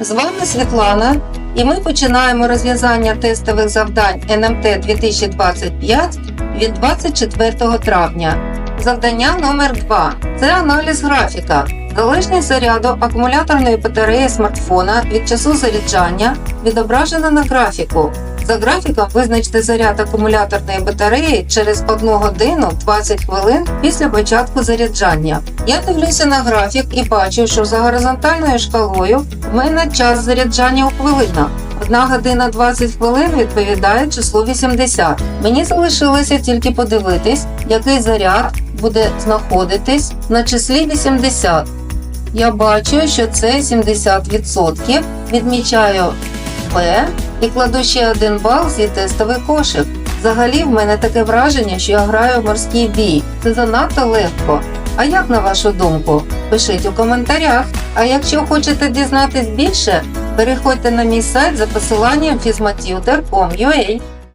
З вами Світлана, і ми починаємо розв'язання тестових завдань НМТ 2025 від 24 травня. Завдання номер 2 це аналіз графіка. Залежність заряду акумуляторної батареї смартфона від часу заряджання відображена на графіку. За графіком визначте заряд акумуляторної батареї через 1 годину 20 хвилин після початку заряджання. Я дивлюся на графік і бачу, що за горизонтальною шкалою в мене час заряджання у хвилинах. 1 година 20 хвилин відповідає числу 80. Мені залишилося тільки подивитись, який заряд буде знаходитись на числі 80. Я бачу, що це 70%. Відмічаю Б і кладу ще один бал зі тестовий кошик. Взагалі в мене таке враження, що я граю в морський бій. Це занадто легко. А як на вашу думку? Пишіть у коментарях. А якщо хочете дізнатись більше, переходьте на мій сайт за посиланням fizmatutor.com.ua.